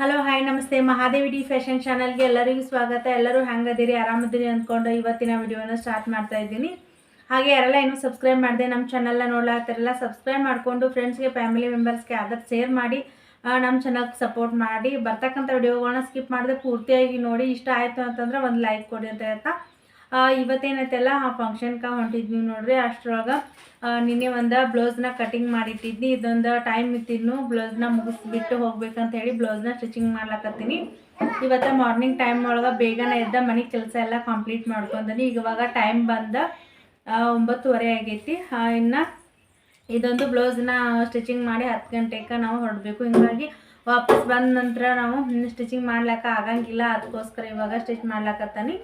Hello hi ನಮಸ್ತೆ. Mahadevi D fashion ಚಾನಲ್ಗೆ ಎಲ್ಲರಿಗೂ ಸ್ವಾಗತ. ಎಲ್ಲರೂ ಹೆಂಗದಿರಿ? ಆರಾಮದಿರಿ ಅಂದ್ಕೊಂಡು ಇವತ್ತಿನ ವಿಡಿಯೋನ ಸ್ಟಾರ್ಟ್ ಮಾಡ್ತಾ ಇದ್ದೀನಿ. ಹಾಗೆ ಯಾರೆಲ್ಲ ಇನ್ನೂ ಸಬ್ಸ್ಕ್ರೈಬ್ ಮಾಡಿದೆ ನಮ್ಮ ಚಾನಲ್ನ ನೋಡ್ಲಾತ್ತಾರೆಲ್ಲ ಸಬ್ಸ್ಕ್ರೈಬ್ ಮಾಡಿಕೊಂಡು ಫ್ರೆಂಡ್ಸ್ಗೆ ಫ್ಯಾಮಿಲಿ ಮೆಂಬರ್ಸ್ಗೆ ಆದಷ್ಟು ಶೇರ್ ಮಾಡಿ ನಮ್ಮ ಚಾನಲ್ಗೆ ಸಪೋರ್ಟ್ ಮಾಡಿ. ಬರ್ತಕ್ಕಂಥ ವಿಡಿಯೋಗಳನ್ನ ಸ್ಕಿಪ್ ಮಾಡದೆ ಪೂರ್ತಿಯಾಗಿ ನೋಡಿ. ಇಷ್ಟ ಆಯಿತು ಅಂತಂದ್ರೆ ಒಂದು ಲೈಕ್ ಕೊಡಿ ಅಂತ ಹೇಳ್ತಾ. ಇವತ್ತೇನೈತೆಲ್ಲ? ಆ ಫಂಕ್ಷನ್ಗೆ ಹೊಂಟಿದ್ವಿ ನೋಡ್ರಿ, ಅಷ್ಟರೊಳಗೆ ನಿನ್ನೆ ಒಂದು ಬ್ಲೌಸ್ನ ಕಟಿಂಗ್ ಮಾಡಿಟ್ಟಿದ್ನಿ, ಇದೊಂದು ಟೈಮ್ ಇತ್ತಿನ್ನು ಬ್ಲೌಸ್ನ ಮುಗಿಸ್ಬಿಟ್ಟು ಹೋಗ್ಬೇಕಂತ ಹೇಳಿ ಬ್ಲೌಸ್ನ ಸ್ಟಿಚಿಂಗ್ ಮಾಡ್ಲಕತ್ತೀನಿ. ಇವತ್ತು ಮಾರ್ನಿಂಗ್ ಟೈಮ್ ಒಳಗೆ ಬೇಗನೆ ಎದ್ದ ಮನೆ ಕೆಲಸ ಎಲ್ಲ ಕಂಪ್ಲೀಟ್ ಮಾಡ್ಕೊಂಡಿ ಇವಾಗ ಟೈಮ್ ಬಂದ ಒಂಬತ್ತುವರೆ ಆಗೈತಿ. ಇನ್ನು ಇದೊಂದು ಬ್ಲೌಸ್ನ ಸ್ಟಿಚಿಂಗ್ ಮಾಡಿ ಹತ್ತು ಗಂಟೆಗೆ ನಾವು ಹೊರಡಬೇಕು ಹಿಂಗಾಗಿ ವಾಪಸ್ ಬಂದ ನಂತರ ನಾವು ಸ್ಟಿಚಿಂಗ್ ಮಾಡ್ಲಿಕ್ಕೆ ಆಗಂಗಿಲ್ಲ. ಅದಕ್ಕೋಸ್ಕರ ಇವಾಗ ಸ್ಟಿಚ್ ಮಾಡ್ಲಕತ್ತಾನಿ.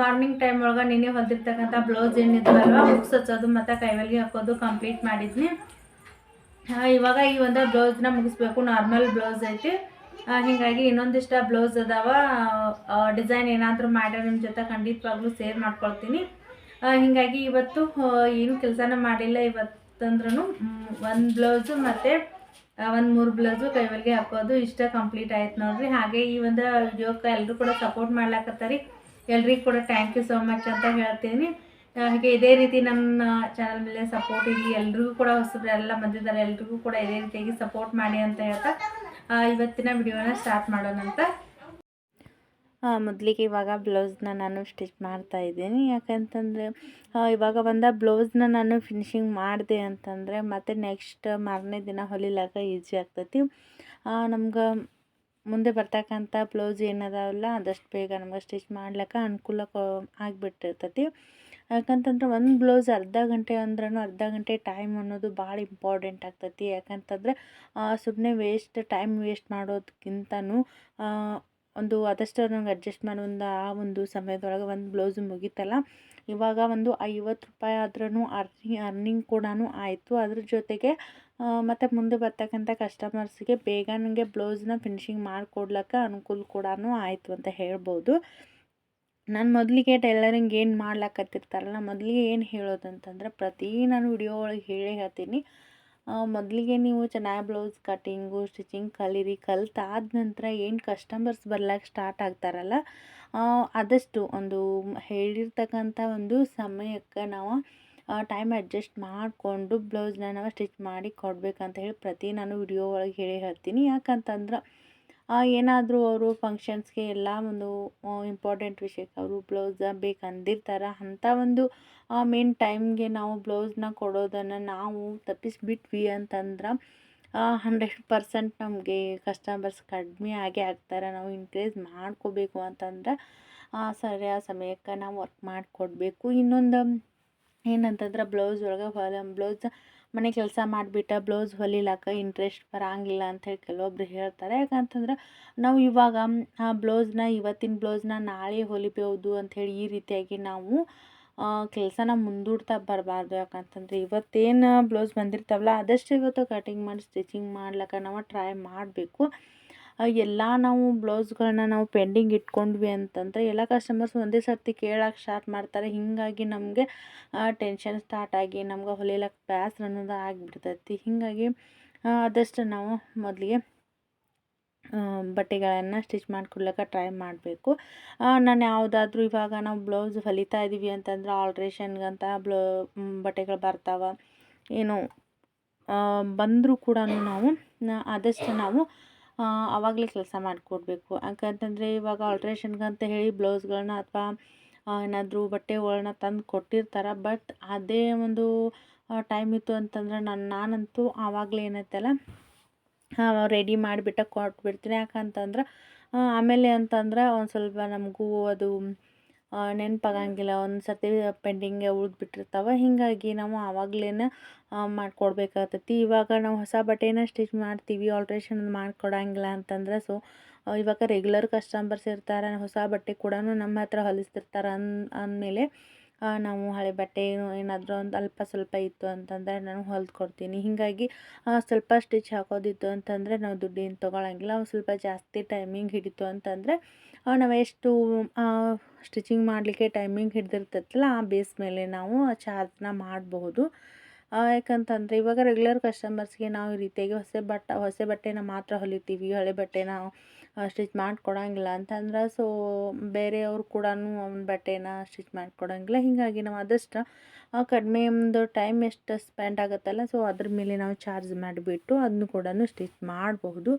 ಮಾರ್ನಿಂಗ್ ಟೈಮ್ ಒಳಗೆ ನಿನ್ನೆ ಹೊಲ್ದಿರ್ತಕ್ಕಂಥ ಬ್ಲೌಸ್ ಏನಿದ್ವಲ್ವ ಬುಕ್ಸ್ ಹಚ್ಚೋದು ಮತ್ತು ಕೈವಲ್ಗೆ ಹಾಕೋದು ಕಂಪ್ಲೀಟ್ ಮಾಡಿದ್ನಿ. ಇವಾಗ ಈ ಒಂದು ಬ್ಲೌಸ್ನ ಮುಗಿಸ್ಬೇಕು ನಾರ್ಮಲ್ ಬ್ಲೌಸ್ ಐತಿ. ಹೀಗಾಗಿ ಇನ್ನೊಂದಿಷ್ಟ ಬ್ಲೌಸ್ ಅದಾವ. ಡಿಸೈನ್ ಏನಾದರೂ ಮಾಡ್ಯಾರ ನಿಮ್ಮ ಜೊತೆ ಖಂಡಿತವಾಗ್ಲೂ ಸೇರ್ ಮಾಡ್ಕೊಳ್ತೀನಿ. ಹೀಗಾಗಿ ಇವತ್ತು ಏನು ಕೆಲಸನ ಮಾಡಿಲ್ಲ ಇವತ್ತಂದ್ರೂ ಒಂದು ಬ್ಲೌಸು ಮತ್ತು ಒಂದು ಮೂರು ಬ್ಲೌಸು ಕೈವಲ್ಗೆ ಹಾಕೋದು ಇಷ್ಟ ಕಂಪ್ಲೀಟ್ ಆಯ್ತು ನೋಡ್ರಿ. ಹಾಗೆ ಈ ಒಂದು ವಿಡಿಯೋಕ್ಕೆ ಎಲ್ಲರೂ ಕೂಡ ಸಪೋರ್ಟ್ ಮಾಡ್ಲಾಕತ್ತಾರಿ. ಎಲ್ರಿಗೂ ಕೂಡ ಥ್ಯಾಂಕ್ ಯು ಸೋ ಮಚ್ ಅಂತ ಹೇಳ್ತೀನಿ. ಹಾಗೆ ಇದೇ ರೀತಿ ನಮ್ಮ ಚಾನಲ್ ಮೇಲೆ ಸಪೋರ್ಟ್ ಇರಲಿ ಎಲ್ರಿಗೂ ಕೂಡ ಹೊಸಬ್ರು ಎಲ್ಲ ಬಂದಿದ್ದಾರೆ. ಎಲ್ರಿಗೂ ಕೂಡ ಇದೇ ರೀತಿಯಾಗಿ ಸಪೋರ್ಟ್ ಮಾಡಿ ಅಂತ ಹೇಳ್ತಾ ಇವತ್ತಿನ ವಿಡಿಯೋನ ಸ್ಟಾರ್ಟ್ ಮಾಡೋಣ ಅಂತ. ಮೊದಲಿಗೆ ಇವಾಗ ಬ್ಲೌಸ್ನ ನಾನು ಸ್ಟಿಚ್ ಮಾಡ್ತಾ ಇದ್ದೀನಿ. ಯಾಕಂತಂದರೆ ಇವಾಗ ಬಂದ ಬ್ಲೌಸ್ನ ನಾನು ಫಿನಿಶಿಂಗ್ ಮಾಡಿದೆ ಅಂತಂದರೆ ಮತ್ತು ನೆಕ್ಸ್ಟ್ ಮಾರನೇ ದಿನ ಹೊಲಿಲಾಕ ಈಸಿ ಆಗ್ತೈತಿ. ನಮ್ಗೆ ಮುಂದೆ ಬರ್ತಕ್ಕಂಥ ಬ್ಲೌಸ್ ಏನದಾವಲ್ಲ, ಅದಷ್ಟು ಬೇಗ ನಮಗೆ ಸ್ಟಿಚ್ ಮಾಡ್ಲಿಕ್ಕೆ ಅನುಕೂಲ ಆಗಿಬಿಟ್ಟಿರ್ತೈತಿ. ಯಾಕಂತಂದ್ರೆ ಒಂದು ಬ್ಲೌಸ್ ಅರ್ಧ ಗಂಟೆ ಅಂದ್ರೂ ಅರ್ಧ ಗಂಟೆ ಟೈಮ್ ಅನ್ನೋದು ಭಾಳ ಇಂಪಾರ್ಟೆಂಟ್ ಆಗ್ತೈತಿ. ಯಾಕಂತಂದ್ರೆ ಸುಮ್ಮನೆ ವೇಸ್ಟ್ ಟೈಮ್ ವೇಸ್ಟ್ ಮಾಡೋದಕ್ಕಿಂತನೂ ಒಂದು ಆದಷ್ಟು ನಂಗೆ ಅಡ್ಜಸ್ಟ್ ಮಾಡೋ ಒಂದು, ಆ ಒಂದು ಸಮಯದೊಳಗೆ ಒಂದು ಬ್ಲೌಸ್ ಮುಗೀತಲ್ಲ. ಇವಾಗ ಒಂದು ಐವತ್ತು ರೂಪಾಯಿ ಆದ್ರೂ ಅರ್ನಿಂಗ್ ಅರ್ನಿಂಗ್ ಕೂಡ ಆಯಿತು. ಅದ್ರ ಜೊತೆಗೆ ಮತ್ತು ಮುಂದೆ ಬರ್ತಕ್ಕಂಥ ಕಸ್ಟಮರ್ಸ್ಗೆ ಬೇಗ ನನಗೆ ಬ್ಲೌಸ್ನ ಫಿನಿಷಿಂಗ್ ಮಾಡಿಕೊಡ್ಲಿಕ್ಕೆ ಅನುಕೂಲ ಕೂಡ ಆಯಿತು ಅಂತ ಹೇಳ್ಬೋದು. ನಾನು ಮೊದಲಿಗೆ ಟೈಲರಿಂಗ್ ಏನು ಮಾಡ್ಲಕತ್ತಿರ್ತಾರಲ್ಲ, ಮೊದಲಿಗೆ ಏನು ಹೇಳೋದು ಅಂತಂದ್ರೆ ಪ್ರತಿ ನಾನು ವಿಡಿಯೋ ಒಳಗೆ ಹೇಳೇ ಹೇಳ್ತೀನಿ. ಮೊದಲಿಗೆ ನೀವು ಚೆನ್ನಾಗಿ ಬ್ಲೌಸ್ ಕಟ್ಟಿಂಗು ಸ್ಟಿಚಿಂಗ್ ಕಲೀರಿ, ಕಲ್ತಾದ ನಂತರ ಏನು ಕಸ್ಟಮರ್ಸ್ ಬರ್ಲಿಕ್ಕೆ ಸ್ಟಾರ್ಟ್ ಆಗ್ತಾರಲ್ಲ ಆದಷ್ಟು ಒಂದು ಹೇಳಿರ್ತಕ್ಕಂಥ ಒಂದು ಸಮಯಕ್ಕೆ ನಾವು ಟೈಮ್ ಅಡ್ಜಸ್ಟ್ ಮಾಡಿಕೊಂಡು ಬ್ಲೌಸ್ನ ನಾವು ಸ್ಟಿಚ್ ಮಾಡಿ ಕೊಡಬೇಕಂತ ಹೇಳಿ ಪ್ರತಿ ನಾನು ವಿಡಿಯೋ ಒಳಗೆ ಹೇಳಿ ಹೇಳ್ತೀನಿ. ಯಾಕಂತಂದ್ರೆ ಏನಾದರೂ ಅವರು ಫಂಕ್ಷನ್ಸ್ಗೆ ಎಲ್ಲ ಒಂದು ಇಂಪಾರ್ಟೆಂಟ್ ವಿಷಯಕ್ಕೆ ಅವರು ಬ್ಲೌಸ್ ಬೇಕಂದಿರ್ತಾರೆ ಅಂಥ ಒಂದು ಮೇನ್ ಟೈಮ್ಗೆ ನಾವು ಬ್ಲೌಸ್ನ ಕೊಡೋದನ್ನು ನಾವು ತಪ್ಪಿಸಿಬಿಟ್ವಿ ಅಂತಂದ್ರೆ ಹಂಡ್ರೆಡ್ ಪರ್ಸೆಂಟ್ ನಮಗೆ ಕಸ್ಟಮರ್ಸ್ ಕಡಿಮೆ ಆಗೇ ಆಗ್ತಾರೆ. ನಾವು ಇನ್ಕ್ರೀಸ್ ಮಾಡ್ಕೋಬೇಕು ಅಂತಂದ್ರೆ ಸರಿಯಾದ ಸಮಯಕ್ಕೆ ನಾವು ವರ್ಕ್ ಮಾಡಿಕೊಡ್ಬೇಕು. ಇನ್ನೊಂದು ಏನಂತಂದ್ರೆ ಬ್ಲೌಸ್ ಒಳಗೆ ಹೊಲ ಬ್ಲೌಸ್ ಮನೆ ಕೆಲಸ ಮಾಡಿಬಿಟ್ಟು ಬ್ಲೌಸ್ ಹೊಲಿಲಾಕ ಇಂಟ್ರೆಸ್ಟ್ ಬರೋಂಗಿಲ್ಲ ಅಂಥೇಳಿ ಕೆಲವೊಬ್ರು ಹೇಳ್ತಾರೆ. ಯಾಕಂತಂದ್ರೆ ನಾವು ಇವಾಗ, ಆ ಬ್ಲೌಸ್ನ ಇವತ್ತಿನ ಬ್ಲೌಸ್ನ ನಾಳೆ ಹೊಲಿಬೋದು ಅಂಥೇಳಿ ಈ ರೀತಿಯಾಗಿ ನಾವು ಕೆಲಸನ ಮುಂದೂಡ್ತಾ ಬರಬಾರ್ದು. ಯಾಕಂತಂದರೆ ಇವತ್ತೇನು ಬ್ಲೌಸ್ ಬಂದಿರ್ತಾವಲ್ಲ ಆದಷ್ಟು ಇವತ್ತು ಕಟಿಂಗ್ ಮಾಡಿ ಸ್ಟಿಚಿಂಗ್ ಮಾಡ್ಲಿಕ್ಕೆ ನಾವು ಟ್ರೈ ಮಾಡಬೇಕು. ಎಲ್ಲ ನಾವು ಬ್ಲೌಸ್ಗಳನ್ನ ನಾವು ಪೆಂಡಿಂಗ್ ಇಟ್ಕೊಂಡ್ವಿ ಅಂತಂದರೆ ಎಲ್ಲ ಕಸ್ಟಮರ್ಸ್ ಒಂದೇ ಸರ್ತಿ ಕೇಳಕ್ಕೆ ಸ್ಟಾರ್ಟ್ ಮಾಡ್ತಾರೆ. ಹೀಗಾಗಿ ನಮಗೆ ಟೆನ್ಷನ್ ಸ್ಟಾರ್ಟ್ ಆಗಿ ನಮ್ಗೆ ಹೊಲಿಲಕ್ಕೆ ಬೇಸ್ರ ಅನ್ನೋದು ಆಗಿಬಿಡ್ತೈತಿ. ಹೀಗಾಗಿ ಆದಷ್ಟು ನಾವು ಮೊದಲಿಗೆ ಬಟ್ಟೆಗಳನ್ನು ಸ್ಟಿಚ್ ಮಾಡ್ಕೊಡ್ಲಿಕ್ಕೆ ಟ್ರೈ ಮಾಡಬೇಕು. ನಾನು ಯಾವುದಾದ್ರೂ ಇವಾಗ ನಾವು ಬ್ಲೌಸ್ ಹೊಲಿತಾ ಇದ್ದೀವಿ ಅಂತಂದ್ರೆ ಆಲ್ಟ್ರೇಷನ್ಗಂತ ಬ್ಲೌ ಬಟ್ಟೆಗಳು ಬರ್ತಾವೆ. ಏನು ಬಂದರೂ ಕೂಡ ನಾವು ಆದಷ್ಟು ನಾವು ಆವಾಗಲೇ ಕೆಲಸ ಮಾಡಿಕೊಡ್ಬೇಕು. ಯಾಕಂತಂದರೆ ಇವಾಗ ಆಲ್ಟ್ರೇಷನ್ಗಂತ ಹೇಳಿ ಬ್ಲೌಸ್ಗಳನ್ನ ಅಥವಾ ಏನಾದರೂ ಬಟ್ಟೆಗಳನ್ನ ತಂದು ಕೊಟ್ಟಿರ್ತಾರೆ. ಬಟ್ ಅದೇ ಒಂದು ಟೈಮ್ ಇತ್ತು ಅಂತಂದ್ರೆ ನಾನು ನಾನಂತೂ ಆವಾಗಲೇ ಏನೈತಲ್ಲ ರೆಡಿ ಮಾಡಿಬಿಟ್ಟು ಕೊಟ್ಬಿಡ್ತೀನಿ. ಯಾಕಂತಂದ್ರೆ ಆಮೇಲೆ ಅಂತಂದ್ರೆ ಒಂದು ಸ್ವಲ್ಪ ನಮಗೂ ಅದು ನೆನಪಾಗಂಗಿಲ್ಲ. ಒಂದು ಸರ್ತಿ ಪೆಂಡಿಂಗೇ ಉಳಿದ್ಬಿಟ್ಟಿರ್ತಾವೆ. ಹೀಗಾಗಿ ನಾವು ಆವಾಗಲೇನ ಮಾಡಿಕೊಡ್ಬೇಕಾಗ್ತೈತಿ. ಇವಾಗ ನಾವು ಹೊಸ ಬಟ್ಟೆನ ಸ್ಟಿಚ್ ಮಾಡ್ತೀವಿ. ಆಲ್ಟ್ರೇಷನ್ ಮಾಡಿಕೊಡಂಗಿಲ್ಲ ಅಂತಂದ್ರೆ ಸೊ ಇವಾಗ ರೆಗ್ಯುಲರ್ ಕಸ್ಟಮರ್ಸ್ ಇರ್ತಾರೆ. ಹೊಸ ಬಟ್ಟೆ ಕೂಡ ನಮ್ಮ ಹತ್ರ ಹೊಲಿಸ್ತಿರ್ತಾರೆ ಅನ್ ಅಂದಮೇಲೆ ನಾವು ಹಳೆ ಬಟ್ಟೆ ಏನಾದರೂ ಒಂದು ಅಲ್ಪ ಸ್ವಲ್ಪ ಇತ್ತು ಅಂತಂದರೆ ನಾನು ಹೊಲ್ದು ಕೊಡ್ತೀನಿ. ಹೀಗಾಗಿ ಸ್ವಲ್ಪ ಸ್ಟಿಚ್ ಹಾಕೋದಿತ್ತು ಅಂತಂದರೆ ನಾವು ದುಡ್ಡೇನು ತೊಗೊಳಂಗಿಲ್ಲ. ಸ್ವಲ್ಪ ಜಾಸ್ತಿ ಟೈಮಿಂಗ್ ಹಿಡಿತು ಅಂತಂದರೆ ನಾವು ಎಷ್ಟು ಸ್ಟಿಚಿಂಗ್ ಮಾಡಲಿಕ್ಕೆ ಟೈಮಿಂಗ್ ಹಿಡ್ದಿರ್ತೈತಲ್ಲ, ಆ ಬೇಸ್ ಮೇಲೆ ನಾವು ಚಾರ್ಜ್ನ ಮಾಡಬಹುದು. ಯಾಕಂತಂದರೆ ಇವಾಗ ರೆಗ್ಯುಲರ್ ಕಸ್ಟಮರ್ಸ್ಗೆ ನಾವು ಈ ರೀತಿಯಾಗಿ ಹೊಸ ಬಟ್ಟೆ ಹೊಸ ಬಟ್ಟೆನ ಮಾತ್ರ ಹೊಲಿತೀವಿ. ಹಳೆ ಬಟ್ಟೆನ ಸ್ಟಿಚ್ ಮಾಡಿಕೊಡಂಗಿಲ್ಲ ಅಂತಂದ್ರೆ ಸೊ ಬೇರೆಯವ್ರು ಕೂಡ ಅವ್ನ ಬಟ್ಟೆನ ಸ್ಟಿಚ್ ಮಾಡಿಕೊಡಂಗಿಲ್ಲ. ಹೀಗಾಗಿ ನಾವು ಆದಷ್ಟು ಕಡಿಮೆ ಒಂದು ಟೈಮ್ ಎಷ್ಟು ಸ್ಪೆಂಡ್ ಆಗುತ್ತಲ್ಲ ಸೊ ಅದ್ರ ಮೇಲೆ ನಾವು ಚಾರ್ಜ್ ಮಾಡಿಬಿಟ್ಟು ಅದನ್ನು ಕೂಡ ಸ್ಟಿಚ್ ಮಾಡಬಹುದು.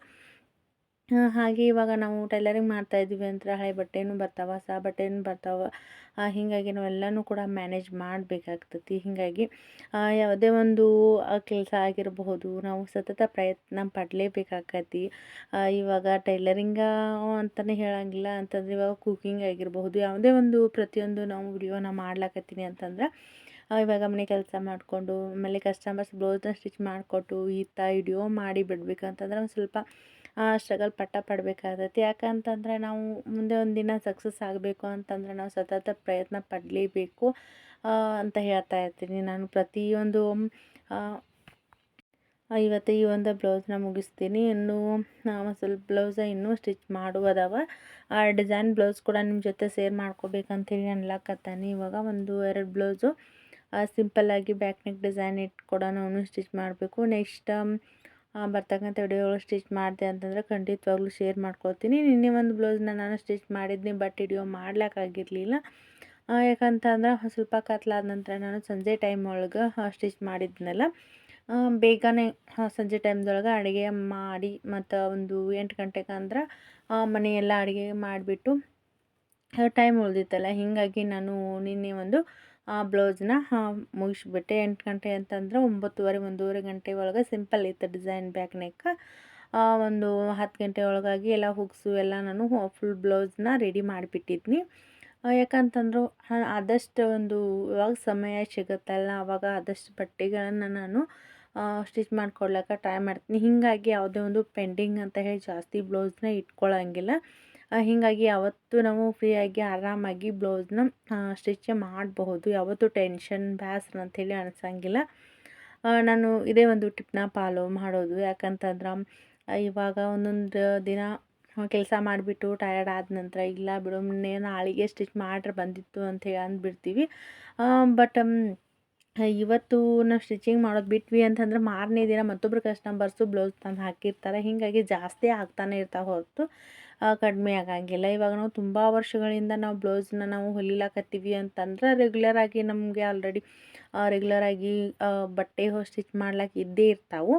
ಹಾಗೆ ಇವಾಗ ನಾವು ಟೈಲರಿಂಗ್ ಮಾಡ್ತಾ ಇದ್ದೀವಿ ಅಂದ್ರೆ ಹಳೆ ಬಟ್ಟೆನೂ ಬರ್ತಾವೆ, ಹೊಸ ಬಟ್ಟೆನೂ ಬರ್ತಾವೆ. ಹೀಗಾಗಿ ನಾವೆಲ್ಲನೂ ಕೂಡ ಮ್ಯಾನೇಜ್ ಮಾಡಬೇಕಾಗ್ತತಿ. ಹೀಗಾಗಿ ಯಾವುದೇ ಒಂದು ಕೆಲಸ ಆಗಿರಬಹುದು, ನಾವು ಸತತ ಪ್ರಯತ್ನ ಪಡಲೇಬೇಕಾಗತ್ತಿ ಇವಾಗ ಟೈಲರಿಂಗ ಅಂತಲೇ ಹೇಳಂಗಿಲ್ಲ. ಅಂತಂದ್ರೆ ಇವಾಗ ಕುಕಿಂಗ್ ಆಗಿರಬಹುದು, ಯಾವುದೇ ಒಂದು ಪ್ರತಿಯೊಂದು ನಾವು ವಿಡಿಯೋನ ಮಾಡ್ಲಾಕತ್ತೀನಿ ಅಂತಂದ್ರೆ ಇವಾಗ ಮನೆ ಕೆಲಸ ಮಾಡಿಕೊಂಡು, ಆಮೇಲೆ ಕಸ್ಟಮರ್ಸ್ ಬ್ಲೌಸ್ನ ಸ್ಟಿಚ್ ಮಾಡಿಕೊಟ್ಟು, ಈತ ವಿಡಿಯೋ ಮಾಡಿ ಬಿಡಬೇಕಂತಂದ್ರೆ ಒಂದು ಸ್ವಲ್ಪ ಸ್ಟ್ರಗಲ್ ಪಟ್ಟ ಪಡಬೇಕಾಗತ್ತೆ. ಯಾಕಂತಂದರೆ ನಾವು ಮುಂದೆ ಒಂದು ದಿನ ಸಕ್ಸಸ್ ಆಗಬೇಕು ಅಂತಂದರೆ ನಾವು ಸತತ ಪ್ರಯತ್ನ ಪಡಲೇಬೇಕು ಅಂತ ಹೇಳ್ತಾ ಇರ್ತೀನಿ. ನಾನು ಪ್ರತಿಯೊಂದು ಇವತ್ತು ಈ ಒಂದು ಬ್ಲೌಸ್ನ ಮುಗಿಸ್ತೀನಿ. ಇನ್ನೂ ನಾವು ಸ್ವಲ್ಪ ಬ್ಲೌಸ ಇನ್ನೂ ಸ್ಟಿಚ್ ಮಾಡುವುದವ. ಆ ಡಿಸೈನ್ ಬ್ಲೌಸ್ ಕೂಡ ನಿಮ್ಮ ಜೊತೆ ಸೇರ್ ಮಾಡ್ಕೋಬೇಕಂತೇಳಿ ಅನ್ಲಾಕತ್ತಾನೆ. ಇವಾಗ ಒಂದು ಎರಡು ಬ್ಲೌಸು ಸಿಂಪಲ್ಲಾಗಿ ಬ್ಯಾಕ್ ನೆಕ್ ಡಿಸೈನ್ ಇಟ್ಟು ಕೂಡ ನಾನು ಸ್ಟಿಚ್ ಮಾಡಬೇಕು. ನೆಕ್ಸ್ಟ್ ಬರ್ತಕ್ಕಂಥ ವಿಡಿಯೋಗಳು ಸ್ಟಿಚ್ ಮಾಡಿದೆ ಅಂತಂದರೆ ಖಂಡಿತವಾಗ್ಲೂ ಶೇರ್ ಮಾಡ್ಕೊಳ್ತೀನಿ. ನಿನ್ನೆ ಒಂದು ಬ್ಲೌಸ್ನ ನಾನು ಸ್ಟಿಚ್ ಮಾಡಿದ್ನಿ ಬಟ್ ವಿಡಿಯೋ ಮಾಡ್ಲಿಕ್ಕಾಗಿರಲಿಲ್ಲ. ಯಾಕಂತಂದ್ರೆ ಸ್ವಲ್ಪ ಕತ್ಲಾದ ನಂತರ ನಾನು ಸಂಜೆ ಟೈಮ್ ಒಳಗೆ ಸ್ಟಿಚ್ ಮಾಡಿದ್ನಲ್ಲ. ಬೇಗನೆ ಸಂಜೆ ಟೈಮ್ದೊಳಗೆ ಅಡುಗೆ ಮಾಡಿ ಮತ್ತು ಒಂದು ಎಂಟು ಗಂಟೆಗೆ ಅಂದ್ರೆ ಮನೆಯೆಲ್ಲ ಅಡುಗೆ ಮಾಡಿಬಿಟ್ಟು ಟೈಮ್ ಉಳಿದಿತ್ತಲ್ಲ. ಹೀಗಾಗಿ ನಾನು ನಿನ್ನೆ ಒಂದು ಆ ಬ್ಲೌಸ್ನ ಮುಗಿಸ್ಬಿಟ್ಟೆ. ಎಂಟು ಗಂಟೆ ಅಂತಂದ್ರೆ ಒಂಬತ್ತುವರೆ, ಒಂದೂವರೆ ಗಂಟೆ ಒಳಗೆ ಸಿಂಪಲ್ ಇತ್ತು ಡಿಸೈನ್ ಬ್ಯಾಕ್ ನೆಕ್. ಒಂದು ಹತ್ತು ಗಂಟೆ ಒಳಗಾಗಿ ಎಲ್ಲ ಹುಗ್ಸು ಎಲ್ಲ ನಾನು ಫುಲ್ ಬ್ಲೌಸ್ನ ರೆಡಿ ಮಾಡಿಬಿಟ್ಟಿದ್ನಿ. ಯಾಕಂತಂದ್ರೆ ಆದಷ್ಟು ಒಂದು ಇವಾಗ ಸಮಯ ಸಿಗುತ್ತಲ್ಲ ಆವಾಗ ಆದಷ್ಟು ಬಟ್ಟೆಗಳನ್ನು ನಾನು ಸ್ಟಿಚ್ ಮಾಡ್ಕೊಡ್ಲಿಕ್ಕೆ ಟ್ರೈ ಮಾಡ್ತೀನಿ. ಹೀಗಾಗಿ ಯಾವುದೇ ಒಂದು ಪೆಂಡಿಂಗ್ ಅಂತ ಹೇಳಿ ಜಾಸ್ತಿ ಬ್ಲೌಸ್ನ ಇಟ್ಕೊಳ್ಳೋಂಗಿಲ್ಲ ಹೀಗಾಗಿ ಯಾವತ್ತು ನಾವು ಫ್ರೀಯಾಗಿ ಆರಾಮಾಗಿ ಬ್ಲೌಸ್ನ ಸ್ಟಿಚ್ ಮಾಡಬಹುದು. ಯಾವತ್ತೂ ಟೆನ್ಷನ್ ಬೇಸ್ರ ಅಂಥೇಳಿ ಅನಿಸಂಗಿಲ್ಲ. ನಾನು ಇದೇ ಒಂದು ಟಿಪ್ನ ಫಾಲೋ ಮಾಡೋದು. ಯಾಕಂತಂದ್ರೆ, ಇವಾಗ ಒಂದೊಂದು ದಿನ ಕೆಲಸ ಮಾಡಿಬಿಟ್ಟು ಟಯರ್ಡ್ ಆದ ನಂತರ, ಇಲ್ಲ ಬಿಡು ನಾಳೆಗೆ ಸ್ಟಿಚ್ ಮಾಡ್ರೆ ಬಂದಿತ್ತು ಅಂಥೇಳಿ ಅಂದ್ಬಿಡ್ತೀವಿ. ಬಟ್ ಇವತ್ತು ನಾವು ಸ್ಟಿಚಿಂಗ್ ಮಾಡೋದು ಬಿಟ್ವಿ ಅಂತಂದ್ರೆ ಮಾರನೇ ದಿನ ಮತ್ತೊಬ್ಬರು ಕಸ್ಟಮರ್ಸು ಬ್ಲೌಸ್ ತಂದು ಹಾಕಿರ್ತಾರೆ. ಹೀಗಾಗಿ ಜಾಸ್ತಿ ಆಗ್ತಾನೆ ಇರ್ತಾವೆ ಹೊರತು. ಕಡಿಮೆ ಆಗಂಗಿಲ್ಲ. ಇವಾಗ ನಾವು ತುಂಬ ವರ್ಷಗಳಿಂದ ನಾವು ಬ್ಲೌಸ್ನ ನಾವು ಹೊಲಿಲಾಕತ್ತೀವಿ ಅಂತಂದ್ರೆ ರೆಗ್ಯುಲರಾಗಿ ನಮಗೆ ಆಲ್ರೆಡಿ ರೆಗ್ಯುಲರಾಗಿ ಬಟ್ಟೆ ಸ್ಟಿಚ್ ಮಾಡ್ಲಿಕ್ಕೆ ಇದ್ದೇ ಇರ್ತಾವೆ.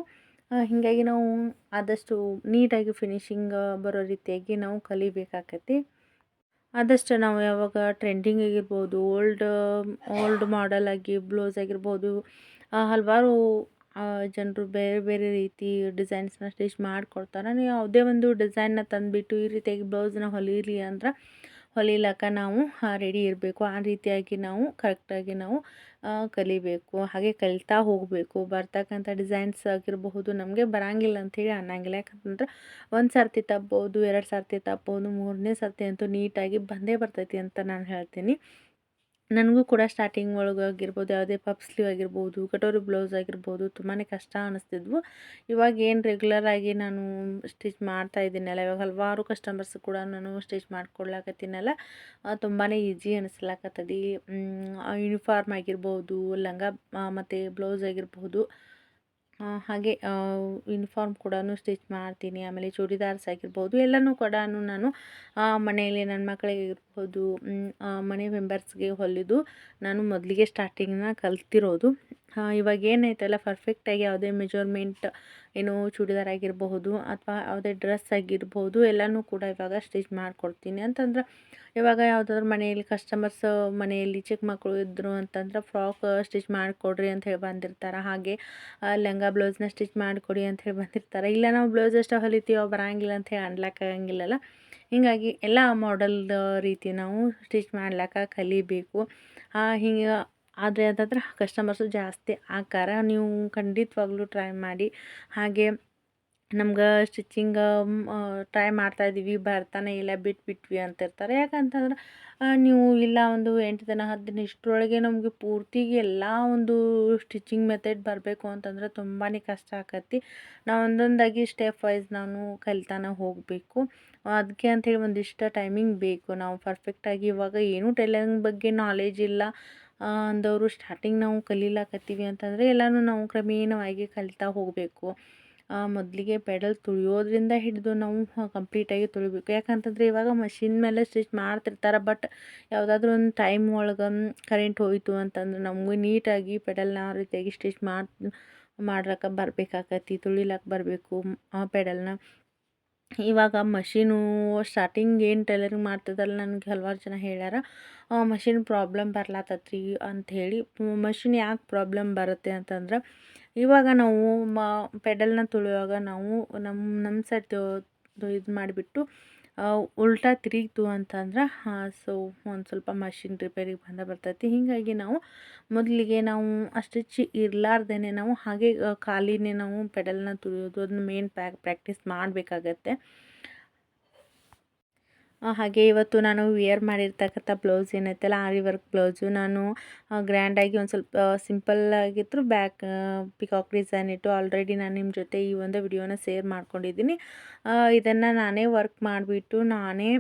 ಹೀಗಾಗಿ ನಾವು ಆದಷ್ಟು ನೀಟಾಗಿ ಫಿನಿಶಿಂಗ್ ಬರೋ ರೀತಿಯಾಗಿ ನಾವು ಕಲಿಬೇಕಾಕತಿ ಆದಷ್ಟು ನಾವು ಯಾವಾಗ ಟ್ರೆಂಡಿಂಗ್ ಆಗಿರ್ಬೋದು ಓಲ್ಡ್ ಓಲ್ಡ್ ಮಾಡೆಲ್ ಆಗಿ, ಬ್ಲೌಸ್ ಆಗಿರ್ಬೋದು ಹಲವಾರು ಜನರು ಬೇರೆ ಬೇರೆ ರೀತಿ ಡಿಸೈನ್ಸ್ನ ಸ್ಟಿಚ್ ಮಾಡಿಕೊಡ್ತಾರೆ. ನೀವು ಯಾವುದೇ ಒಂದು ಡಿಸೈನ್ನ ತಂದುಬಿಟ್ಟು ಈ ರೀತಿಯಾಗಿ ಬ್ಲೌಸನ್ನ ಹೊಲೀರಿ ಅಂದ್ರೆ ಹೊಲಿಲಕ್ಕ ನಾವು ರೆಡಿ ಇರಬೇಕು. ಆ ರೀತಿಯಾಗಿ ನಾವು ಕರೆಕ್ಟಾಗಿ ನಾವು ಕಲಿಬೇಕು. ಹಾಗೆ ಕಲಿತಾ ಹೋಗಬೇಕು. ಬರ್ತಕ್ಕಂಥ ಡಿಸೈನ್ಸ್ ಆಗಿರಬಹುದು, ನಮಗೆ ಬರಂಗಿಲ್ಲ ಅಂಥೇಳಿ ಅನ್ನಂಗಿಲ್ಲ. ಯಾಕಂತಂದ್ರೆ ಒಂದು ಸರ್ತಿ ತಪ್ಬೋದು ಎರಡು ಸರ್ತಿ ತಪ್ಬೋದು ಮೂರನೇ ಸರ್ತಿ ಅಂತೂ ನೀಟಾಗಿ ಬಂದೇ ಬರ್ತೈತಿ ಅಂತ ನಾನು ಹೇಳ್ತೀನಿ. ನನಗೂ ಕೂಡ ಸ್ಟಾರ್ಟಿಂಗ್ ಒಳಗೆ ಆಗಿರ್ಬೋದು, ಯಾವುದೇ ಪಪ್ ಸ್ಲೀವ್ ಆಗಿರ್ಬೋದು, ಕಟೋರಿ ಬ್ಲೌಸ್ ಆಗಿರ್ಬೋದು ತುಂಬಾ ಕಷ್ಟ ಅನ್ನಿಸ್ತಿದ್ವು ಇವಾಗ ಏನು ರೆಗ್ಯುಲರಾಗಿ ನಾನು ಸ್ಟಿಚ್ ಮಾಡ್ತಾ ಇದ್ದೀನಲ್ಲ, ಇವಾಗ ಹಲವಾರು ಕಸ್ಟಮರ್ಸ್ ಕೂಡ ನಾನು ಸ್ಟಿಚ್ ಮಾಡ್ಕೊಡ್ಲಾಕತ್ತೀನಲ್ಲ ತುಂಬಾ ಈಜಿ ಅನ್ನಿಸ್ಲಾಕತ್ತದಿ ಯೂನಿಫಾರ್ಮ್ ಆಗಿರ್ಬೋದು, ಲಂಗ ಮತ್ತು ಬ್ಲೌಸ್ ಆಗಿರ್ಬೋದು ಹಾಗೆ ಯೂನಿಫಾರ್ಮ್ ಕೂಡ ಸ್ಟಿಚ್ ಮಾಡ್ತೀನಿ. ಆಮೇಲೆ ಚೂಡಿದಾರ್ಸ್ ಆಗಿರ್ಬೋದು, ಎಲ್ಲನೂ ಕೂಡ ನಾನು ಮನೆಯಲ್ಲಿ ನನ್ನ ಮಕ್ಕಳಿಗೆ ಇರ್ಬೋದು ಮನೆ ಮೆಂಬರ್ಸ್ಗೆ ಹೊಲಿದು ನಾನು ಮೊದಲಿಗೆ ಸ್ಟಾರ್ಟಿಂಗ್ನ ಕಲ್ತಿರೋದು. ಇವಾಗ ಏನೈತಲ್ಲ ಪರ್ಫೆಕ್ಟಾಗಿ ಯಾವುದೇ ಮೆಜರ್ಮೆಂಟ್ ಏನು ಚೂಡಿದಾರ್ ಆಗಿರಬಹುದು ಅಥವಾ ಯಾವುದೇ ಡ್ರೆಸ್ ಆಗಿರ್ಬೋದು ಎಲ್ಲನೂ ಕೂಡ ಇವಾಗ ಸ್ಟಿಚ್ ಮಾಡಿಕೊಡ್ತೀನಿ. ಅಂತಂದ್ರೆ ಇವಾಗ ಯಾವುದಾದ್ರು ಮನೆಯಲ್ಲಿ ಕಸ್ಟಮರ್ಸ್ ಮನೆಯಲ್ಲಿ ಚಿಕ್ಕ ಮಕ್ಕಳು ಇದ್ದರು ಅಂತಂದ್ರೆ ಫ್ರಾಕ್ ಸ್ಟಿಚ್ ಮಾಡಿಕೊಡ್ರಿ ಅಂತ ಹೇಳಿ ಬಂದಿರ್ತಾರೆ. ಹಾಗೆ ಲೆಹಂಗಾ ಬ್ಲೌಸ್ನ ಸ್ಟಿಚ್ ಮಾಡಿಕೊಡಿ ಅಂತ ಹೇಳಿ ಬಂದಿರ್ತಾರೆ. ಇಲ್ಲ ನಾವು ಬ್ಲೌಸ್ ಎಷ್ಟು ಹೊಲಿತೀವೋ ಬರಂಗಿಲ್ಲ ಅಂತ ಹೇಳಿ ಅನ್ಲಾಕಾಗಂಗಿಲ್ಲಲ್ಲ ಹೀಗಾಗಿ ಎಲ್ಲ ಮಾಡೆಲ್ ರೀತಿ ನಾವು ಸ್ಟಿಚ್ ಮಾಡ್ಲಾಕ ಕಲಿಬೇಕು. ಹಿಂಗೆ ಆದರೆ ಅದತ್ರ ಕಸ್ಟಮರ್ಸು ಜಾಸ್ತಿ. ಆಕಾರ ನೀವು ಖಂಡಿತವಾಗ್ಲೂ ಟ್ರೈ ಮಾಡಿ. ಹಾಗೆ ನಮ್ಗೆ ಸ್ಟಿಚಿಂಗ್ ಟ್ರೈ ಮಾಡ್ತಾಯಿದ್ದೀವಿ ಬರ್ತಾನೆ ಇಲ್ಲ, ಬಿಟ್ಬಿಟ್ವಿ ಅಂತಿರ್ತಾರೆ. ಯಾಕಂತಂದ್ರೆ ನೀವು ಇಲ್ಲ ಒಂದು ಎಂಟು ದಿನ, ಹತ್ತು ದಿನ ಇಷ್ಟರೊಳಗೆ ನಮಗೆ ಪೂರ್ತಿಗೆ ಎಲ್ಲ ಒಂದು ಸ್ಟಿಚಿಂಗ್ ಮೆಥಡ್ ಬರಬೇಕು ಅಂತಂದ್ರೆ ತುಂಬಾ ಕಷ್ಟ ಆಕತಿ. ನಾವು ಒಂದೊಂದಾಗಿ ಸ್ಟೆಪ್ ವೈಸ್ ನಾನು ಕಲಿತಾನೆ ಹೋಗಬೇಕು. ಅದಕ್ಕೆ ಅಂಥೇಳಿ ಒಂದಿಷ್ಟು ಟೈಮಿಂಗ್ ಬೇಕು. ನಾವು ಪರ್ಫೆಕ್ಟಾಗಿ ಇವಾಗ ಏನೂ ಟೈಲರಿಂಗ್ ಬಗ್ಗೆ ನಾಲೆಜ್ ಇಲ್ಲ. ಅಂದವರು ಸ್ಟಾರ್ಟಿಂಗ್ ನಾವು ಕಲೀಲಾಕತ್ತೀವಿ ಅಂತಂದರೆ ಎಲ್ಲನೂ ನಾವು ಕ್ರಮೇಣವಾಗಿ ಕಲಿತಾ ಹೋಗಬೇಕು. ಮೊದಲಿಗೆ ಪೆಡಲ್ ತುಳಿಯೋದ್ರಿಂದ ಹಿಡಿದು ನಾವು ಕಂಪ್ಲೀಟಾಗಿ ತುಳಿಬೇಕು. ಯಾಕಂತಂದರೆ ಇವಾಗ ಮಷಿನ್ ಮೇಲೆ ಸ್ಟಿಚ್ ಮಾಡ್ತಿರ್ತಾರೆ ಬಟ್ ಯಾವುದಾದ್ರೂ ಒಂದು ಟೈಮ್ ಒಳಗೆ ಕರೆಂಟ್ ಹೋಯಿತು ಅಂತಂದ್ರೆ ನಮಗೂ ನೀಟಾಗಿ ಪೆಡಲ್ನ ಆ ರೀತಿಯಾಗಿ ಸ್ಟಿಚ್ ಮಾಡಿ, ಮಾಡ್ಲಿಕ್ಕೆ ಬರಬೇಕಾಕತಿ ತುಳಿಲಕ್ಕೆ ಬರಬೇಕು, ಆ ಪೆಡಲ್ನ. ಇವಾಗ ಮಷೀನು ಸ್ಟಾರ್ಟಿಂಗ್ ಏನು ಟೈಲರಿಂಗ್ ಮಾಡ್ತಿದ್ದಲ್ಲ ನನಗೆ ಹಲವಾರು ಜನ ಹೇಳ್ಯಾರ ಮಷಿನ್ ಪ್ರಾಬ್ಲಮ್ ಬರ್ಲಾತತ್ರಿ ಅಂಥೇಳಿ ಮಷಿನ್ ಯಾಕೆ ಪ್ರಾಬ್ಲಮ್ ಬರುತ್ತೆ ಅಂತಂದ್ರೆ, ಇವಾಗ ನಾವು ಮ ಪೆಡಲ್ನ ತುಳಿಯುವಾಗ ನಾವು ನಮ್ಮ ನಮ್ಮ ಸೈಡ್ ಇದು ಮಾಡಿಬಿಟ್ಟು ಉಲ್ಟಾ ತಿರುಗಿತು ಅಂತಂದ್ರೆ ಸೊ ಒಂದು ಸ್ವಲ್ಪ ಮಷಿನ್ ರಿಪೇರಿಗೆ ಬಂದ ಬರ್ತೈತಿ. ಹೀಗಾಗಿ ನಾವು ಮೊದಲಿಗೆ ನಾವು ಅಷ್ಟು ಚಿ, ಇರಲಾರ್ದೇನೆ ನಾವು ಹಾಗೆ ಖಾಲಿನೇ ನಾವು ಪೆಡಲ್ನ ತುಳಿಯೋದು ಅದನ್ನ ಮೇನ್ ಪ್ಯಾಕ್ ಪ್ರಾಕ್ಟೀಸ್ ಮಾಡಬೇಕಾಗತ್ತೆ. ಹಾಗೆ ಇವತ್ತು ನಾನು ವಿಯರ್ ಮಾಡಿರ್ತಕ್ಕಂಥ ಬ್ಲೌಸ್ ಏನೈತಲ್ಲ ಆರಿ ವರ್ಕ್ ಬ್ಲೌಸು ನಾನು ಗ್ರ್ಯಾಂಡಾಗಿ ಒಂದು ಸ್ವಲ್ಪ ಸಿಂಪಲ್ ಆಗಿದ್ರು ಬ್ಯಾಕ್ ಪಿಕಾಕ್ ಡಿಸೈನ್ ಇಟ್ಟು ಆಲ್ರೆಡಿ ನಾನು ನಿಮ್ಮ ಜೊತೆ ಈ ಒಂದು ವಿಡಿಯೋನ ಸೇರ್ ಮಾಡ್ಕೊಂಡಿದ್ದೀನಿ. ಇದನ್ನು ನಾನೇ ವರ್ಕ್ ಮಾಡಿಬಿಟ್ಟು ನಾನೇ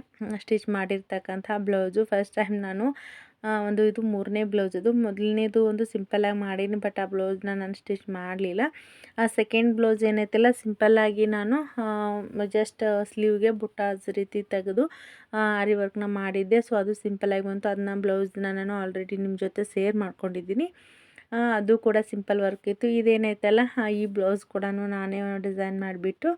ಸ್ಟಿಚ್ ಮಾಡಿರ್ತಕ್ಕಂಥ ಬ್ಲೌಸು ಫಸ್ಟ್ ಟೈಮ್ ನಾನು ಒಂದು ಇದು ಮೂರನೇ ಬ್ಲೌಸ್ ಅದು. ಮೊದಲನೇದು ಒಂದು ಸಿಂಪಲ್ಲಾಗಿ ಮಾಡೀನಿ ಬಟ್ ಆ ಬ್ಲೌಸ್ನ ನಾನು ಸ್ಟಿಚ್ ಮಾಡಲಿಲ್ಲ. ಆ ಸೆಕೆಂಡ್ ಬ್ಲೌಸ್ ಏನೈತಲ್ಲ ಸಿಂಪಲ್ಲಾಗಿ ನಾನು ಜಸ್ಟ್ ಸ್ಲೀವ್ಗೆ ಬುಟ್ಟಾಸ್ ರೀತಿ ತೆಗೆದು ಆರಿ ವರ್ಕ್ನ ಮಾಡಿದ್ದೆ. ಸೊ ಅದು ಸಿಂಪಲ್ಲಾಗಿ ಬಂತು. ಅದನ್ನ ಬ್ಲೌಸ್ನ ನಾನು ಆಲ್ರೆಡಿ ನಿಮ್ಮ ಜೊತೆ ಸೇರ್ ಮಾಡ್ಕೊಂಡಿದ್ದೀನಿ. ಅದು ಕೂಡ ಸಿಂಪಲ್ ವರ್ಕ್ ಇತ್ತು. ಇದೇನೈತಲ್ಲ ಈ ಬ್ಲೌಸ್ ಕೂಡ ನಾನೇ ಡಿಸೈನ್ ಮಾಡಿಬಿಟ್ಟು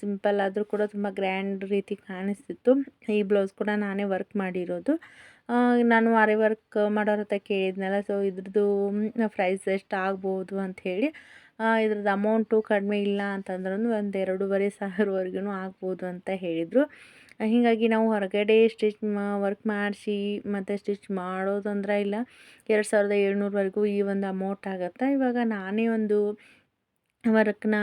ಸಿಂಪಲ್ ಆದರೂ ಕೂಡ ತುಂಬ ಗ್ರ್ಯಾಂಡ್ ರೀತಿ ಕಾಣಿಸ್ತಿತ್ತು. ಈ ಬ್ಲೌಸ್ ಕೂಡ ನಾನೇ ವರ್ಕ್ ಮಾಡಿರೋದು. ನಾನು ಆರಿ ವರ್ಕ್ ಮಾಡೋರ ಹತ್ರ ಕೇಳಿದ್ನಲ್ಲ ಸೊ ಇದ್ರದ್ದು ಪ್ರೈಸ್ ಎಷ್ಟು ಆಗ್ಬೋದು ಅಂಥೇಳಿ ಇದ್ರದ್ದು ಅಮೌಂಟು ಕಡಿಮೆ ಇಲ್ಲ ಅಂತಂದ್ರೂ ಒಂದು ಎರಡೂವರೆ ಸಾವಿರವರೆಗೂ ಆಗ್ಬೋದು ಅಂತ ಹೇಳಿದರು. ಹೀಗಾಗಿ ನಾವು ಹೊರಗಡೆ ಸ್ಟಿಚ್ ವರ್ಕ್ ಮಾಡಿಸಿ, ಮತ್ತು ಸ್ಟಿಚ್ ಮಾಡೋದಂದ್ರೆ ಇಲ್ಲ, ಎರಡು ಸಾವಿರದ ಏಳ್ನೂರವರೆಗೂ ಈ ಒಂದು ಅಮೌಂಟ್ ಆಗುತ್ತೆ? ಇವಾಗ ನಾನೇ ಒಂದು ವರ್ಕ್ನ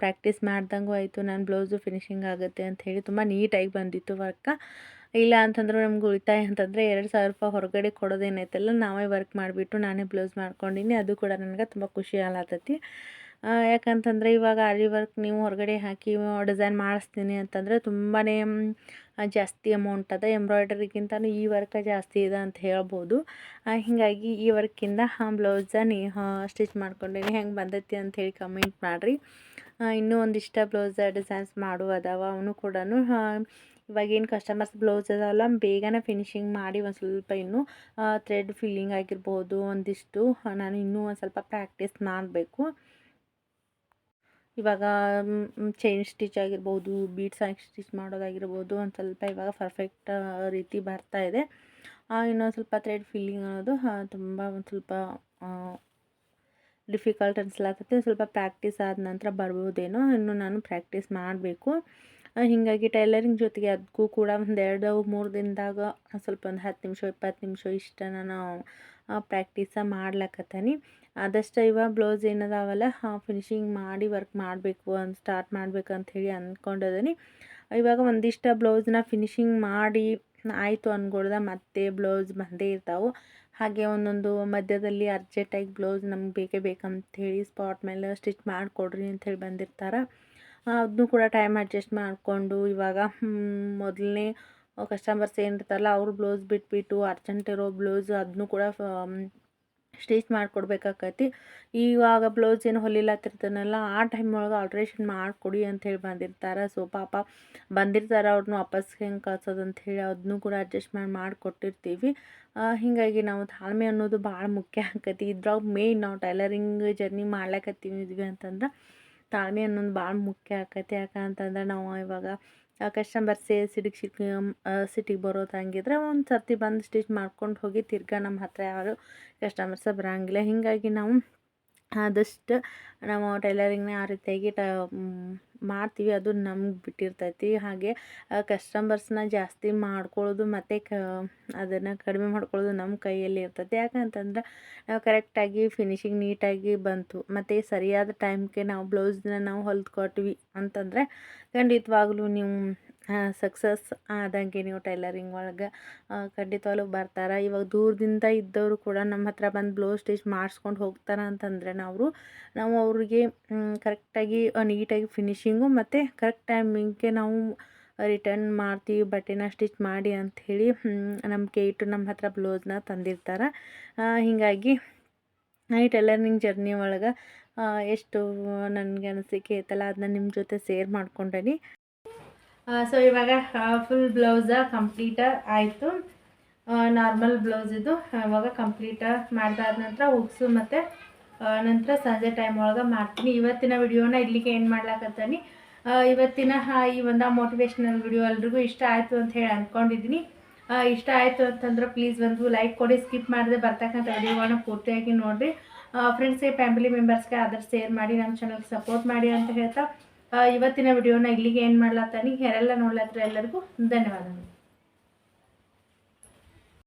ಪ್ರಾಕ್ಟೀಸ್ ಮಾಡ್ದಂಗೂ ಆಯಿತು ನನ್ನ ಬ್ಲೌಸು ಫಿನಿಶಿಂಗ್ ಆಗುತ್ತೆ ಅಂತ ಹೇಳಿ ತುಂಬ ನೀಟಾಗಿ ಬಂದಿತ್ತು ವರ್ಕ ಇಲ್ಲ ಅಂತಂದ್ರೆ ನಮ್ಗೆ ಉಳಿತಾಯ ಅಂತಂದರೆ ಎರಡು ಸಾವಿರ ರೂಪಾಯಿ ಹೊರಗಡೆ ಕೊಡೋದೇನೈತಲ್ಲ ನಾವೇ ವರ್ಕ್ ಮಾಡಿಬಿಟ್ಟು ನಾನೇ ಬ್ಲೌಸ್ ಮಾಡ್ಕೊಂಡೀನಿ, ಅದು ಕೂಡ ನನಗೆ ತುಂಬ ಖುಷಿ ಆಲತ್ತತಿ ಯಾಕಂತಂದರೆ ಇವಾಗ ಆರಿ ವರ್ಕ್ ನೀವು ಹೊರಗಡೆ ಹಾಕಿ ಡಿಸೈನ್ ಮಾಡಿಸ್ತೀನಿ ಅಂತಂದರೆ ತುಂಬಾ ಜಾಸ್ತಿ ಅಮೌಂಟ್ ಅದ ಎಂಬ್ರಾಯ್ಡರಿಗಿಂತನೂ ಈ ವರ್ಕ ಜಾಸ್ತಿ ಇದೆ ಅಂತ ಹೇಳ್ಬೋದು. ಹೀಗಾಗಿ ಈ ವರ್ಕಿಂದ ಬ್ಲೌಸ ನೀ ಸ್ಟಿಚ್ ಮಾಡ್ಕೊಂಡೀನಿ, ಹೆಂಗೆ ಬಂದೈತಿ ಅಂಥೇಳಿ ಕಮೆಂಟ್ ಮಾಡಿರಿ. ಇನ್ನೂ ಒಂದಿಷ್ಟು ಬ್ಲೌಸ್ ಡಿಸೈನ್ಸ್ ಮಾಡುವ ಅದಾವ, ಅವನು ಕೂಡ ಇವಾಗೇನು ಕಸ್ಟಮರ್ಸ್ ಬ್ಲೌಸ್ ಅದಲ್ಲ ಬೇಗನೆ ಫಿನಿಶಿಂಗ್ ಮಾಡಿ ಒಂದು ಸ್ವಲ್ಪ ಇನ್ನೂ ಥ್ರೆಡ್ ಫಿಲ್ಲಿಂಗ್ ಆಗಿರ್ಬೋದು ಒಂದಿಷ್ಟು ನಾನು ಇನ್ನೂ ಒಂದು ಸ್ವಲ್ಪ ಪ್ರಾಕ್ಟೀಸ್ ಮಾಡಬೇಕು. ಇವಾಗ ಚೈನ್ ಸ್ಟಿಚ್ ಆಗಿರ್ಬೋದು ಬೀಡ್ಸ್ ಹಾಕಿ ಸ್ಟಿಚ್ ಮಾಡೋದಾಗಿರ್ಬೋದು, ಒಂದು ಸ್ವಲ್ಪ ಇವಾಗ ಪರ್ಫೆಕ್ಟ್ ರೀತಿ ಬರ್ತಾ ಇದೆ. ಇನ್ನೊಂದು ಸ್ವಲ್ಪ ಥ್ರೆಡ್ ಫಿಲ್ಲಿಂಗ್ ಅನ್ನೋದು ತುಂಬ ಒಂದು ಸ್ವಲ್ಪ ಡಿಫಿಕಲ್ಟ್ ಅನಿಸ್ಲಾಗತ್ತೆ ಸ್ವಲ್ಪ ಪ್ರಾಕ್ಟೀಸ್ ಆದ ನಂತರ ಬರ್ಬೋದೇನೋ, ಇನ್ನು ನಾನು ಪ್ರಾಕ್ಟೀಸ್ ಮಾಡಬೇಕು. ಹೀಗಾಗಿ ಟೈಲರಿಂಗ್ ಜೊತೆಗೆ ಅದಕ್ಕೂ ಕೂಡ ಒಂದು ಎರಡು ಮೂರು ದಿನದಾಗ ಸ್ವಲ್ಪ ಒಂದು ಹತ್ತು ನಿಮಿಷ, ಇಪ್ಪತ್ತು ನಿಮಿಷ ಇಷ್ಟ ನಾನು ಪ್ರಾಕ್ಟೀಸ ಮಾಡ್ಲಕತ್ತೀನಿ. ಆದಷ್ಟು ಇವಾಗ ಬ್ಲೌಸ್ ಏನದಾವಲ್ಲ ಫಿನಿಶಿಂಗ್ ಮಾಡಿ ವರ್ಕ್ ಮಾಡಬೇಕು ಅಂತ ಸ್ಟಾರ್ಟ್ ಮಾಡ್ಬೇಕು ಹೇಳಿ ಅಂದ್ಕೊಂಡಿದ್ದೀನಿ ಇವಾಗ ಒಂದಿಷ್ಟು ಬ್ಲೌಸ್ನ ಫಿನಿಶಿಂಗ್ ಮಾಡಿ ಆಯಿತು ಅನ್ಕೊಳ್ದ ಮತ್ತೆ ಬ್ಲೌಸ್ ಬಂದೇ ಇರ್ತಾವೆ. ಹಾಗೆ ಒಂದೊಂದು ಮಧ್ಯದಲ್ಲಿ ಅರ್ಜೆಂಟಾಗಿ ಬ್ಲೌಸ್ ನಮ್ಗೆ ಬೇಕೇ ಬೇಕಂತ ಸ್ಪಾಟ್ ಮೇಲೆ ಸ್ಟಿಚ್ ಮಾಡಿಕೊಡ್ರಿ ಅಂಥೇಳಿ ಬಂದಿರ್ತಾರೆ. ಅದನ್ನು ಕೂಡ ಟೈಮ್ ಅಡ್ಜಸ್ಟ್ ಮಾಡಿಕೊಂಡು ಇವಾಗ ಮೊದಲನೇ ಕಸ್ಟಮರ್ಸ್ ಏನಿರ್ತಾರಲ್ಲ ಅವ್ರ ಬ್ಲೌಸ್ ಬಿಟ್ಬಿಟ್ಟು ಅರ್ಜೆಂಟ್ ಇರೋ ಬ್ಲೌಸ್ ಅದನ್ನು ಕೂಡ ಸ್ಟಿಚ್ ಮಾಡಿಕೊಡ್ಬೇಕಾಕತಿ. ಇವಾಗ ಬ್ಲೌಸ್ ಏನು ಹೊಲಿಲತ್ತಿರ್ತಾನಲ್ಲ ಆ ಟೈಮ್ ಒಳಗೆ ಆಲ್ಟ್ರೇಷನ್ ಮಾಡಿಕೊಡಿ ಅಂಥೇಳಿ ಬಂದಿರ್ತಾರೆ. ಸೊ ಪಾಪ ಬಂದಿರ್ತಾರೆ ಅವ್ರನ್ನ ವಾಪಸ್ ಹೆಂಗೆ ಕಳ್ಸೋದು ಅಂಥೇಳಿ ಅದನ್ನು ಕೂಡ ಅಡ್ಜಸ್ಟ್ ಮಾಡಿ, ಮಾಡಿಕೊಟ್ಟಿರ್ತೀವಿ. ಹೀಗಾಗಿ ನಾವು ತಾಳ್ಮೆ ಅನ್ನೋದು ಭಾಳ ಮುಖ್ಯ ಆಕತಿ. ಇದ್ರಾಗ ಮೇಯ್ನ್ ನಾವು ಟೈಲರಿಂಗ್ ಜರ್ನಿ ಮಾಡ್ಲಕತ್ತೀವಿ ಅಂತಂದ್ರೆ. ತಾಳ್ಮೆ ಅನ್ನೋದು ಭಾಳ ಮುಖ್ಯ ಆಕೈತಿ. ಯಾಕಂತಂದ್ರೆ ನಾವು ಇವಾಗ ಕಸ್ಟಮರ್ಸೇ ಸಿಟಿಗೆ ಸಿಟಿ ಸಿಟಿಗೆ ಬರೋದು ಹಂಗಿದ್ರೆ ಒಂದು ಸರ್ತಿ ಬಂದು ಸ್ಟಿಚ್ ಮಾಡ್ಕೊಂಡು ಹೋಗಿ ತಿರ್ಗಾ ನಮ್ಮ ಹತ್ತಿರ ಯಾರು ಕಸ್ಟಮರ್ಸ ಬರೋಂಗಿಲ್ಲ. ಹೀಗಾಗಿ ನಾವು ಆದಷ್ಟು ನಾವು ಟೈಲರಿಂಗ್ನ ಆ ರೀತಿಯಾಗಿ ಟ ಮಾಡ್ತೀವಿ. ಅದು ನಮ್ಗೆ ಬಿಟ್ಟಿರ್ತೈತಿ. ಹಾಗೆ ಕಸ್ಟಮರ್ಸ್ನ ಜಾಸ್ತಿ ಮಾಡ್ಕೊಳ್ಳೋದು ಮತ್ತು ಕ, ಅದನ್ನು ಕಡಿಮೆ ಮಾಡ್ಕೊಳ್ಳೋದು ನಮ್ಮ ಕೈಯಲ್ಲಿ ಇರ್ತೈತಿ. ಯಾಕಂತಂದ್ರೆ, ನಾವು ಕರೆಕ್ಟಾಗಿ ಫಿನಿಶಿಂಗ್ ನೀಟಾಗಿ ಬಂತು. ಮತ್ತು ಸರಿಯಾದ ಟೈಮ್ಗೆ ನಾವು ಬ್ಲೌಸ್ನ ನಾವು ಹೊಲ್ದು ಕೊಟ್ವಿ ಅಂತಂದರೆ, ಖಂಡಿತವಾಗ್ಲೂ ನೀವು ಸಕ್ಸಸ್ ಆದಂಗೆ ನೀವು ಟೈಲರಿಂಗ್ ಒಳಗೆ ಖಂಡಿತವಾಗ್ಲೂ ಬರ್ತಾರೆ. ಇವಾಗ ದೂರದಿಂದ ಇದ್ದವರು ಕೂಡ ನಮ್ಮ ಹತ್ರ ಬಂದು ಬ್ಲೌಸ್ ಸ್ಟಿಚ್ ಮಾಡಿಸ್ಕೊಂಡು ಹೋಗ್ತಾರೆ ಅಂತಂದರೆ ನಾವು ನಾವು ಅವ್ರಿಗೆ ಕರೆಕ್ಟಾಗಿ ನೀಟಾಗಿ ಫಿನಿಶಿಂಗು ಮತ್ತು ಕರೆಕ್ಟ್ ಟೈಮಿಂಗ್ಗೆ ನಾವು ರಿಟರ್ನ್ ಮಾಡ್ತೀವಿ, ಬಟ್ಟೆನ ಸ್ಟಿಚ್ ಮಾಡಿ ಅಂಥೇಳಿ ನಂಬಿಕೆ ಇಟ್ಟು ನಮ್ಮ ಹತ್ರ ಬ್ಲೌಸ್ನ ತಂದಿರ್ತಾರೆ. ಹೀಗಾಗಿ ಈ ಟೈಲರಿಂಗ್ ಜರ್ನಿ ಒಳಗೆ ಎಷ್ಟು, ನನಗೆ ಅನಿಸಿಕೆ ಐತಲ್ಲ ಅದನ್ನ ನಿಮ್ಮ ಜೊತೆ ಶೇರ್ ಮಾಡ್ಕೊಂಡೇನಿ. ಸೊ ಇವಾಗ ಫುಲ್ ಬ್ಲೌಸ ಕಂಪ್ಲೀಟ ಆಯಿತು. ನಾರ್ಮಲ್ ಬ್ಲೌಸ್ ಇದು. ಇವಾಗ ಕಂಪ್ಲೀಟ ಮಾಡಿದಾದ ನಂತರ ಉಕ್ಸು ಮತ್ತು ನಂತರ ಸಂಜೆ ಟೈಮ್ ಒಳಗೆ ಮಾಡ್ತೀನಿ. ಇವತ್ತಿನ ವಿಡಿಯೋನ ಇಲ್ಲಿಗೆ ಏನು ಮಾಡ್ಲಾಕತ್ತೀನಿ. ಇವತ್ತಿನ ಈ ಒಂದು ಮೋಟಿವೇಶ್ನಲ್ ವಿಡಿಯೋ ಎಲ್ರಿಗೂ ಇಷ್ಟ ಆಯಿತು ಅಂತ ಹೇಳಿ ಅಂದ್ಕೊಂಡಿದ್ದೀನಿ ಇಷ್ಟ ಆಯಿತು ಅಂತಂದ್ರೆ ಪ್ಲೀಸ್ ಒಂದು ಲೈಕ್ ಕೊಡಿ. ಸ್ಕಿಪ್ ಮಾಡಿದೆ ಬರ್ತಕ್ಕಂಥ ವಿಡಿಯೋಗಳನ್ನ ಪೂರ್ತಿಯಾಗಿ ನೋಡಿರಿ. ಫ್ರೆಂಡ್ಸ್ಗೆ ಫ್ಯಾಮಿಲಿ ಮೆಂಬರ್ಸ್ಗೆ ಆದರೆ ಶೇರ್ ಮಾಡಿ ನಮ್ಮ ಚಾನಲ್ಗೆ ಸಪೋರ್ಟ್ ಮಾಡಿ ಅಂತ ಹೇಳ್ತಾ. ಇವತ್ತಿನ ವಿಡಿಯೋನ ಇಲ್ಲಿಗೆ ಏನು ಮಾಡ್ಲಾತ್ತಾನೆ ಯಾರೆಲ್ಲ ನೋಡ್ಲಾತ್ರ ಎಲ್ಲರಿಗೂ ಧನ್ಯವಾದಗಳು.